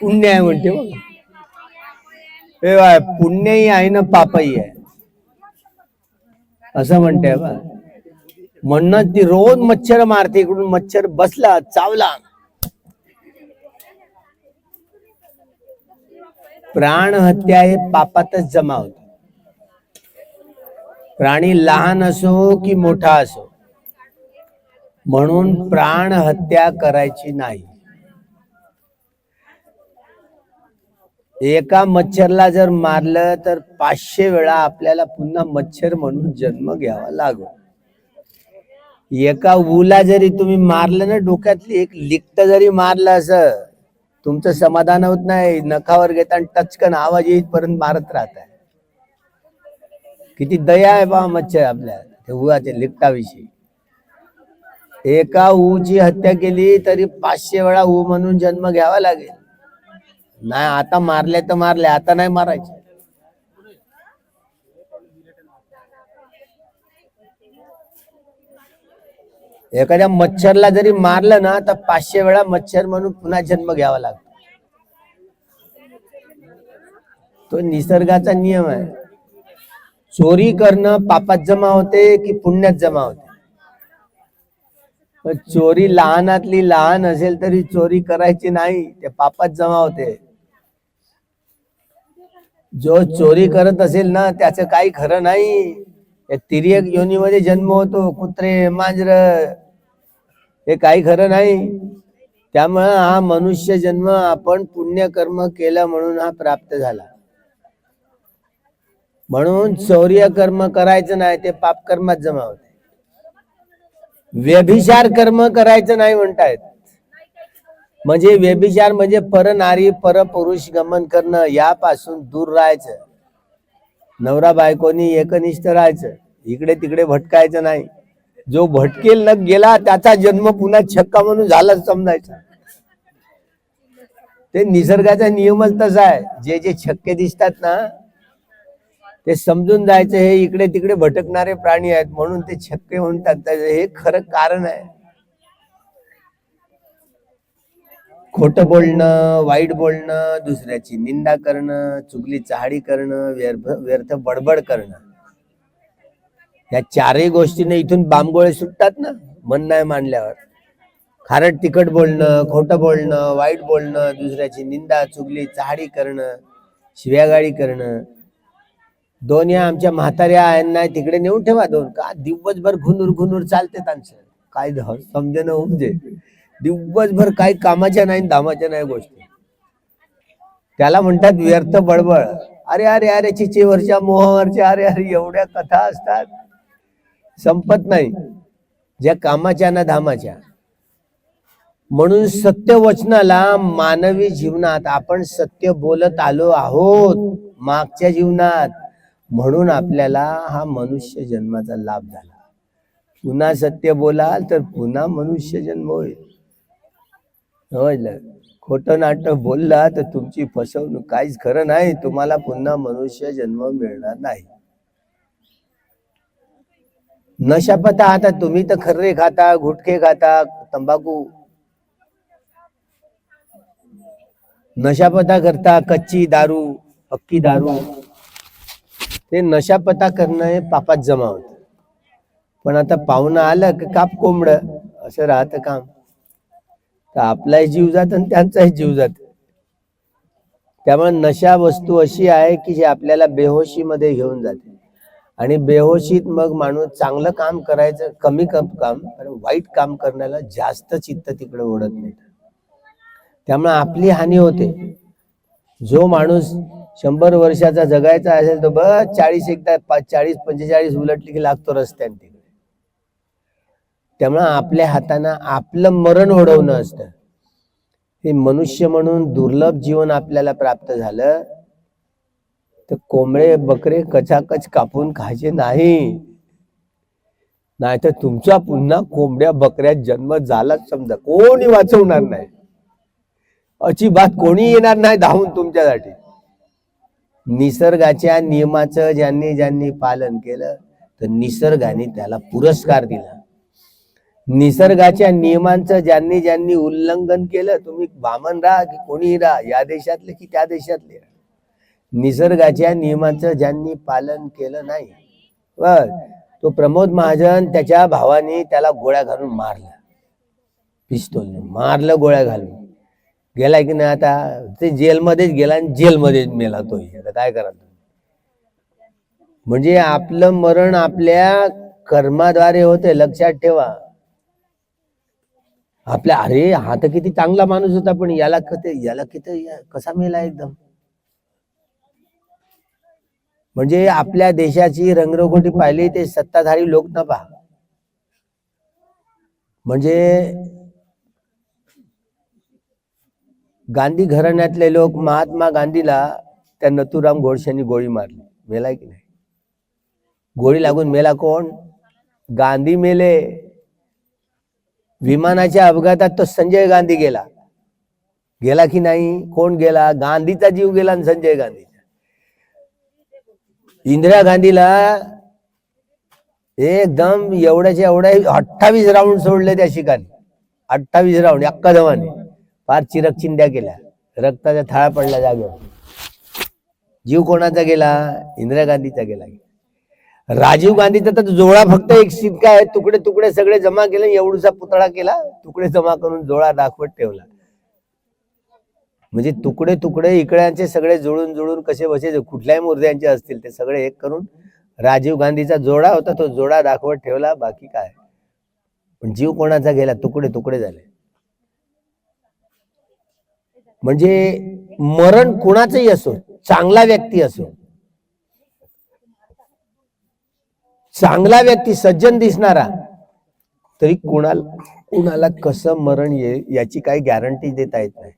पुण्य आहे म्हणते बघ. पुण्यही आहे ना पापही आहे. असं म्हणते बा म्हणणं ती रोज मच्छर मारते इकडून मच्छर बसला चावला. प्राण हत्या हे पापातच जमा होत. प्राणी लहान असो की मोठा असो म्हणून प्राण हत्या करायची नाही. एका मच्छरला जर मारलं तर पाचशे वेळा आपल्याला पुन्हा मच्छर म्हणून जन्म घ्यावा लागो एका ऊला जरी तुम्ही मारलं ना डोक्यातली एक लिक्त जरी मारलं असं तुमचं समाधान होत नाही नखावर घेता आणि टचकन आवाज येईपर्यंत मारत राहत आहे किती दया आहे बा मच्छर आपल्या ते उगाच्या लिक्टाविषयी एका ऊची हत्या केली तरी पाचशे वेळा ऊ म्हणून जन्म घ्यावा लागेल. नाही आता मारले तर मारले आता नाही मारायचे. एखाद्या मच्छरला जरी मारलं ना तर पाचशे वेळा मच्छर म्हणून पुन्हा जन्म घ्यावा लागतो. तो निसर्गाचा नियम आहे. चोरी करणं पापात जमा होते की पुण्यात जमा होते? पण चोरी लहानातली लहान असेल तरी चोरी करायची नाही ते पापात जमा होते. जो चोरी करत असेल ना त्याचं काही खरं नाही. या तिर्यक योनीमध्ये जन्म होतो कुत्रे मांजर हे काही खरं नाही. त्यामुळं हा मनुष्य जन्म आपण पुण्यकर्म केलं म्हणून हा प्राप्त झाला. म्हणून चौर्य कर्म करायचं नाही ते पाप कर्मात जमा होते. व्यभिचार कर्म करायचं नाही म्हणतायत. म्हणजे व्यभिचार म्हणजे पर नारी पर पुरुष गमन करणं यापासून दूर राहायचं. नवरा बायकोनी एकनिष्ठ राहायचं. इकडे तिकडे भटकायचं नाही. जो भटकेल न गेला त्याचा जन्म पुन्हा छक्का म्हणून झालाच समजायचा. ते निसर्गाचा नियमच तसा आहे. जे जे छक्के दिसतात ना ते समजून जायचं हे इकडे तिकडे भटकणारे प्राणी आहेत म्हणून ते छक्के म्हणतात. हे खरं कारण आहे. खोटं बोलणं वाईट बोलणं दुसऱ्याची निंदा करणं चुगली चहाडी करणं व्यर्थ व्यर्थ बडबड करणं. या चारही गोष्टीने इथून बांबगोळे सुटतात ना मन नाही मांडल्यावर. खारट तिखट बोलणं खोटं बोलणं वाईट बोलणं दुसऱ्याची निंदा चुगली चहाडी करणं शिव्यागाडी करणं. दोन या आमच्या म्हाताऱ्या यांना तिकडे नेऊन ठेवा दोन. का दिवसभर घुनूर घुनूर चालते त्यांचं काय समजे ना उमजे दिवसभर काही कामाच्या नाही धामाच्या नाही गोष्टी. त्याला म्हणतात व्यर्थ बडबड अरे अरे अरे चिचेवरच्या मोहावरच्या अरे अरे एवढ्या कथा असतात. संपत नाही. ज्या कामाच्या ना धामाच्या म्हणून सत्य वचनाला मानवी जीवनात आपण सत्य बोलत आलो आहोत मागच्या जीवनात. म्हणून आपल्याला हा मनुष्य जन्माचा लाभ झाला. पुन्हा सत्य बोलाल तर पुन्हा मनुष्य जन्म होईल. समजलं खोटं नाटक बोलला तर तुमची फसवणूक काहीच खरं नाही. तुम्हाला पुन्हा मनुष्य जन्म मिळणार नाही. न पता आता तुम्ही तर खर्रे खाता घुटके खाता तंबाखू. नशापता करता कच्ची दारू पक्की दारू. ते नशापता करणं हे पापात जमा होत. पण आता पाहुणं आलं की काप कोंबड असं राहतं काम. तर आपलाही जीव जात आणि त्यांचाही जीव जात. त्यामुळे नशा वस्तू अशी आहे की जी आपल्याला बेहोशीमध्ये घेऊन जाते. आणि बेहोशीत मग माणूस चांगलं काम करायचं कमी कम काम वाईट काम करण्याला जास्त चित्त तिकडे ओढत नाही. त्यामुळे आपली हानी होते. जो माणूस शंभर वर्षाचा जगायचा असेल तर बस चाळीस एकदा चाळीस पंचेचाळीस उलटली की लागतो रस्त्याने. त्यामुळं आपल्या हातानं आपलं मरण ओढवणं असतं. हे मनुष्य म्हणून दुर्लभ जीवन आपल्याला प्राप्त झालं तर कोंबडे बकरे कचाकच कापून खायचे नाही. नाहीतर तुमचा पुन्हा कोंबड्या बकऱ्यात जन्म झालाच समजा. कोणी वाचवणार नाही. अजिबात कोणी येणार नाही धावून तुमच्यासाठी. निसर्गाच्या नियमाचं ज्यांनी ज्यांनी पालन केलं तर निसर्गाने त्याला पुरस्कार दिला. निसर्गाच्या नियमांचं ज्यांनी ज्यांनी उल्लंघन केलं तुम्ही बामन राहा की कोणीही राहा या देशातले की त्या देशातले निसर्गाच्या नियमांचं ज्यांनी पालन केलं नाही बर तो प्रमोद महाजन त्याच्या भावाने त्याला गोळ्या घालून मारला. पिस्तोलने मारलं गोळ्या घालून. गेला की नाही आता? ते जेलमध्येच गेला आणि जेलमध्येच मेला तो आता काय करा तुम्ही? म्हणजे आपलं मरण आपल्या कर्माद्वारे होते लक्षात ठेवा. आपल्या अरे हा तर किती चांगला माणूस होता पण याला कते याला किती कसा मेला एकदम? म्हणजे आपल्या देशाची रंगरंगोटी पाहिली ते सत्ताधारी लोक न पहा म्हणजे गांधी घराण्यातले लोक महात्मा गांधीला त्या नथुराम घोडसेंनी गोळी मारली. मेलाय की नाही? गोळी लागून मेला कोण? गांधी मेले. विमानाच्या अपघातात तो संजय गांधी गेला. गेला की नाही? कोण गेला? गांधीचा जीव गेला आणि संजय गांधीचा. इंदिरा गांधीला एकदम एवढ्याच्या एवढ्या अठ्ठावीस राऊंड सोडले त्या शिकाने. अठ्ठावीस राऊंड अक्का जवाने. फार चिरक चिंध्या केल्या. रक्ताच्या थाळा पडला जागेवर. जीव कोणाचा गेला? इंदिरा गांधीचा गेला. राजीव गांधीचा तर जोळा फक्त एक शिक्का आहे. तुकडे तुकडे सगळे जमा केले एवढूचा पुतळा केला तुकडे जमा करून जोळा दाखवत ठेवला. म्हणजे तुकडे तुकडे इकड्यांचे सगळे जुळून जुळून कसे बसे कुठल्याही मुर्द्यांचे असतील ते सगळे एक करून राजीव गांधीचा जोडा होता तो जोडा दाखवत ठेवला बाकी काय? पण जीव कोणाचा गेला? तुकडे तुकडे झाले. म्हणजे मरण कुणाचंही असो चांगला व्यक्ती असो चांगला व्यक्ती सज्जन दिसणारा तरी कुणाला कुणाला कसं मरण येईल याची काही गॅरंटी देता येत नाही.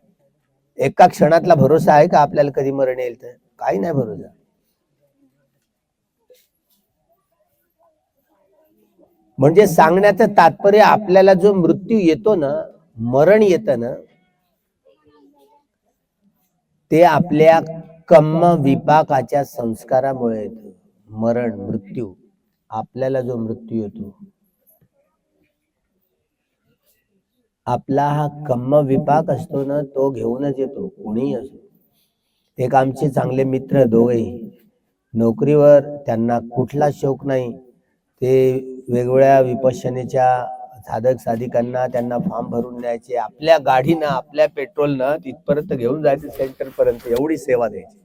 एका क्षणातला भरोसा आहे का आपल्याला कधी मरण येईल तर? काही नाही भरोसा. म्हणजे सांगण्याचं तात्पर्य आपल्याला जो मृत्यू येतो ना मरण येतं ना ते आपल्या कम्म विपाकाच्या संस्कारामुळे येतं. मरण मृत्यू. आपल्याला जो मृत्यू येतो आपला हा कम्म विपाक असतो ना तो घेऊनच येतो कोणीही असो. एक आमचे चांगले मित्र दोघे नोकरीवर त्यांना कुठला शौक नाही ते वेगवेगळ्या विपश्यनेच्या साधक साधिकांना त्यांना फॉर्म भरून न्यायचे आपल्या गाडीनं आपल्या पेट्रोलनं तिथपर्यंत घेऊन जायचे सेंटर पर्यंत एवढी सेवा द्यायची.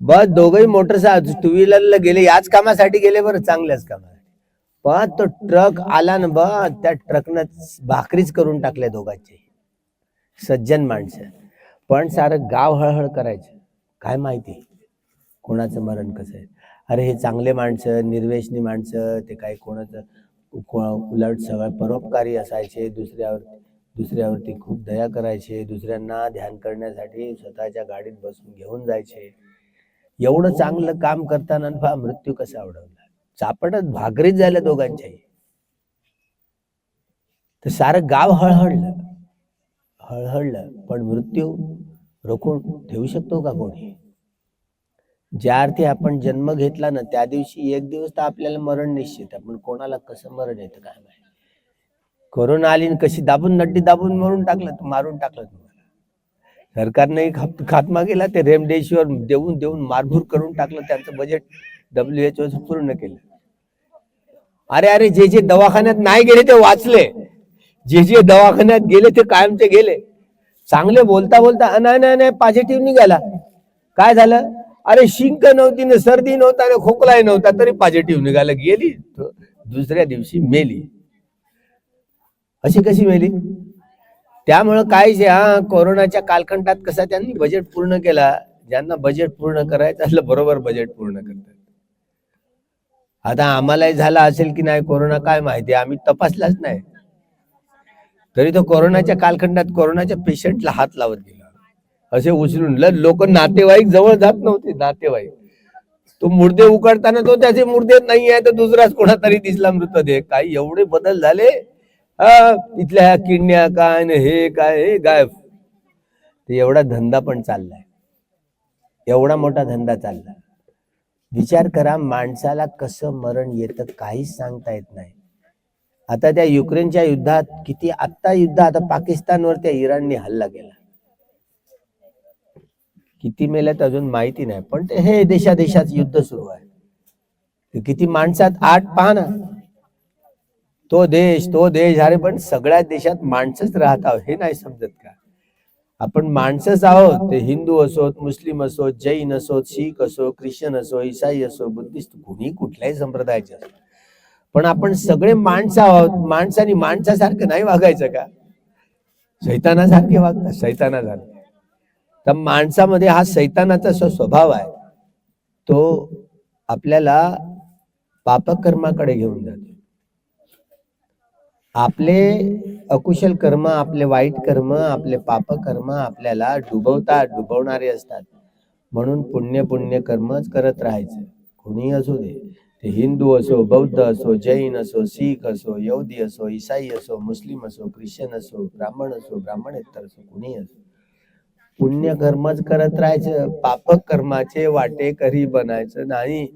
बस दोघही मोटरसायकल टू व्हीलरला गेले. याच कामासाठी गेले बरं चांगल्याच कामासाठी. पण तो ट्रक आला ना ब त्या ट्रकनं भाकरीच करून टाकल्या दोघांचे. सज्जन माणसं. पण सारं गाव हळहळ करायचं. काय माहिती? कोणाचं मरण कसं आहे? अरे हे चांगले माणसं निर्वेशनी माणसं ते काही कोणाचं उलट सगळं परोपकारी असायचे. दुसऱ्यावर दुसऱ्यावरती खूप दया करायचे. दुसऱ्यांना ध्यान करण्यासाठी स्वतःच्या गाडीत बसून घेऊन जायचे. एवढं चांगलं काम करताना पहा मृत्यू कसा आवडवला. चापटच भाकरीच झाल्या दोघांच्याही. तर सारं गाव हळहळलं. हळहळलं पण मृत्यू रोखून ठेवू शकतो का कोणी? ज्या अर्थी आपण जन्म घेतला ना त्या दिवशी एक दिवस तर आपल्याला मरण निश्चित आहे. पण कोणाला कसं मरण येतं काय माहिती? कोरोना आली कशी दाबून नड्डी दाबून मरून टाकलं मारून टाकलं सरकारने खात- खात्मा केला ते रेमडेसिवीर देऊन देऊन मारभूर करून टाकलं. त्यांचं बजेट डब्ल्यू एच पूर्ण केलं. अरे अरे जे जे दवाखान्यात नाही गेले ते वाचले. जे जे दवाखान्यात गेले ते कायमचे गेले. चांगले बोलता बोलता नाही नाही नाही पॉझिटिव्ह निघाला. काय झालं? अरे शिंक नव्हती ना सर्दी नव्हता ना खोकलाही नव्हता तरी पॉझिटिव्ह निघाला. गेली दुसऱ्या दिवशी मेली. अशी कशी मेली? त्यामुळं काय जे हा कोरोनाच्या कालखंडात कसा त्यांनी बजेट पूर्ण केला ज्यांना बजेट पूर्ण करायचं असलं बरोबर बजेट पूर्ण करतात. आता आम्हालाही झाला असेल की नाही कोरोना काय माहिती आम्ही तपासलाच नाही. तरी तो कोरोनाच्या कालखंडात कोरोनाच्या पेशंटला हात लावत गेला. असे उचलून लोक नातेवाईक जवळ जात नव्हते नातेवाईक. तो मुर्दे उकडताना तो त्याचे मुर्दे नाही आहे तर दुसराच कोणातरी दिसला मृतदेह. काही एवढे बदल झाले हा, इथल्या ह्या किडण्या काय न हे काय हे गायब. ते एवढा धंदा पण चाललाय. एवढा मोठा धंदा चालला विचार करा माणसाला कसं मरण येतं काहीच सांगता येत नाही. आता त्या युक्रेनच्या युद्धात किती आत्ता युद्ध आता पाकिस्तानवर त्या इराणने हल्ला केला. किती मेल्यात अजून माहिती नाही पण ते हे देशादेशात युद्ध सुरू आहे. किती माणसात आठ पहा ना तो देश तो देश. अरे पण सगळ्या देशात माणसंच राहत आहोत हे नाही समजत का? आपण माणसंच आहोत. ते हिंदू असोत मुस्लिम असोत जैन असोत शीख असो ख्रिश्चन असो ईसाई असो बुद्धिस्ट कुणी कुठल्याही संप्रदायाचे असो. पण आपण सगळे माणसं आहोत. माणसाने माणसासारखं नाही वागायचं का? सैतानासारखे वागतात सैतानासारखे. तर माणसामध्ये हा सैतानाचा जो स्वभाव आहे. तो आपल्याला पापकर्माकडे घेऊन जातो. आपले अकुशल कर्म आपले वाईट कर्म आपले पाप कर्म आपल्याला डुबवतात डुबवणारे असतात. म्हणून पुण्य पुण्य कर्मच करत राहायचं. कोणी असू दे. ते हिंदू असो बौद्ध असो जैन असो शीख असो यहुदी असो इसाई असो मुस्लिम असो ख्रिश्चन असो ब्राह्मण असो ब्राह्मणेतर असो कुणी असो. पुण्य कर्मच करत राहायचं. पाप कर्माचे वाटे करी बनायचं नाही.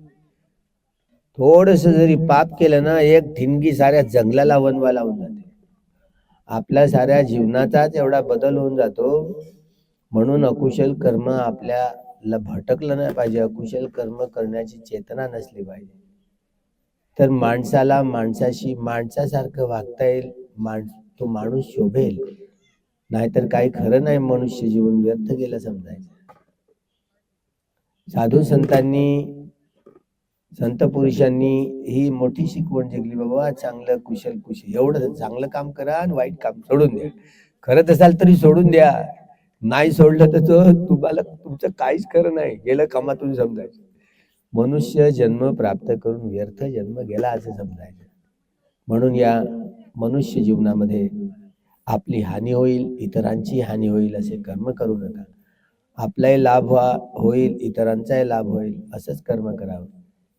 थोडस जरी पाप केलं ना एक ठिणगी साऱ्या जंगलाला वनवा लावून जाते. आपल्या साऱ्या जीवनाचाच एवढा बदल होऊन जातो. म्हणून अकुशल कर्म आपल्याला भटकलं नाही पाहिजे. अकुशल कर्म करण्याची चेतना नसली पाहिजे. तर माणसाला माणसाशी माणसासारखं वागता येईल. माण तो माणूस शोभेल. नाहीतर काही खरं नाही मनुष्य जीवन व्यर्थ गेलं समजायचं. साधू संतांनी संत पुरुषांनी ही मोठी शिकवण जिंकली. बाबा चांगलं कुशल कुशल. एवढं चांगलं काम करा आणि वाईट काम सोडून द्या. करत असाल तरी सोडून द्या. नाही सोडलं तर तुम्हाला तुमचं काहीच खरं नाही. गेलं कामातून समजायचं. मनुष्य जन्म प्राप्त करून व्यर्थ जन्म गेला असं समजायचं. म्हणून या मनुष्य जीवनामध्ये आपली हानी होईल इतरांची हानी होईल असे कर्म करू नका. आपलाही लाभ व्हा होईल इतरांचाही लाभ होईल असंच कर्म करावं.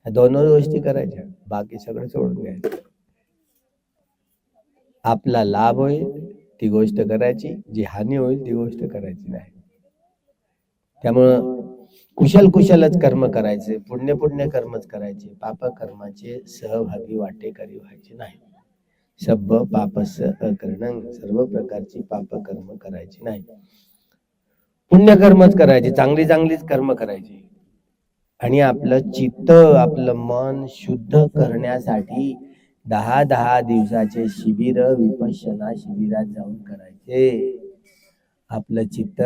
ह्या दोन गोष्टी करायच्या. बाकी सगळं सोडून घ्यायचं आपला लाभ होईल ती गोष्ट करायची. जी हानी होईल ती गोष्ट करायची नाही. त्यामुळं कुशल कुशलच कर्म करायचे. पुण्य पुण्य कर्मच करायचे. पाप कर्माचे सहभागी वाटेकरी व्हायचे नाही. सब्ब पापस अकरणं सर्व प्रकारची पाप कर्म करायची नाही. पुण्यकर्मच करायचे. चांगली चांगलीच कर्म करायची. आणि आपलं चित्त आपलं मन शुद्ध करण्यासाठी दहा दहा दिवसाचे शिबिर विपश्यना शिबिरात जाऊन करायचे. आपलं चित्त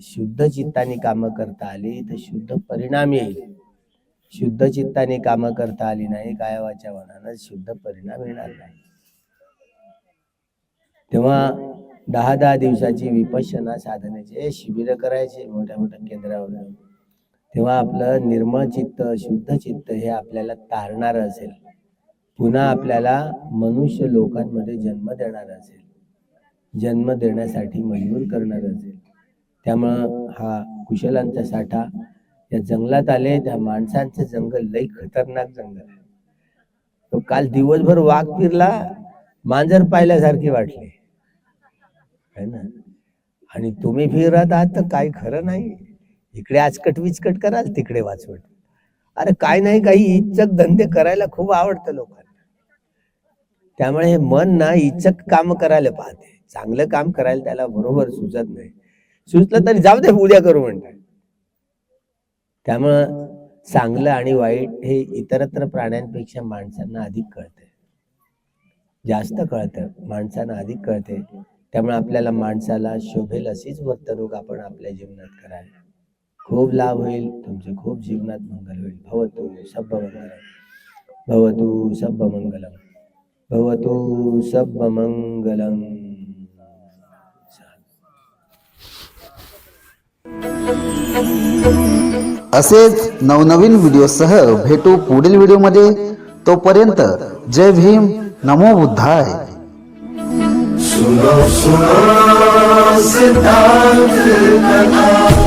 शुद्ध चित्ताने कामं करता आली तर शुद्ध परिणाम येईल. शुद्ध चित्ताने कामं करता आली नाही गायवाच्या मनानं शुद्ध परिणाम येणार नाही. तेव्हा दहा दहा दिवसाची विपश्यना साधनेचे शिबिर करायचे मोठ्या मोठ्या केंद्रावर जाऊन. तेव्हा आपलं निर्मळ चित्त शुद्ध चित्त हे आपल्याला तारणार असेल. पुन्हा आपल्याला मनुष्य लोकांमध्ये जन्म देणार असेल. जन्म देण्यासाठी मजबूर करणार असेल. त्यामुळं हा कुशलांचा साठा या जंगलात आले त्या माणसांचं जंगल लई खतरनाक जंगल आहे. तो काल दिवसभर वाघ फिरला मांजर पाहिल्यासारखे वाटले. है ना? आणि तुम्ही फिरत आहात तर काही खरं नाही. इकडे आजकट विचकट कराल तिकडे वाचवट. अरे काय नाही काही इच्छक धंदे करायला खूप आवडतं लोकांना. त्यामुळे हे मन ना इच्छक काम करायला पाहते. चांगलं काम करायला त्याला बरोबर सुचत नाही. सुचलं तरी जाऊ दे उद्या करू म्हणतात. त्यामुळं चांगलं आणि वाईट हे इतरत्र प्राण्यांपेक्षा माणसांना अधिक कळते. जास्त कळतं माणसांना अधिक कळते. त्यामुळे आपल्याला माणसाला शोभेल अशीच वर्तणूक आपण आपल्या जीवनात करायला खूप लाभ होईल. तुमचे खूप जीवनात मंगल होईल. भवतु सब मंगलम भवतु सब मंगलम भवतु सब मंगलम असेच नवनवीन व्हिडिओसह भेटू पुढील व्हिडिओमध्ये. तोपर्यंत जय भीम. नमो बुद्धाय. सुनो सुनो सिद्धांत कथा.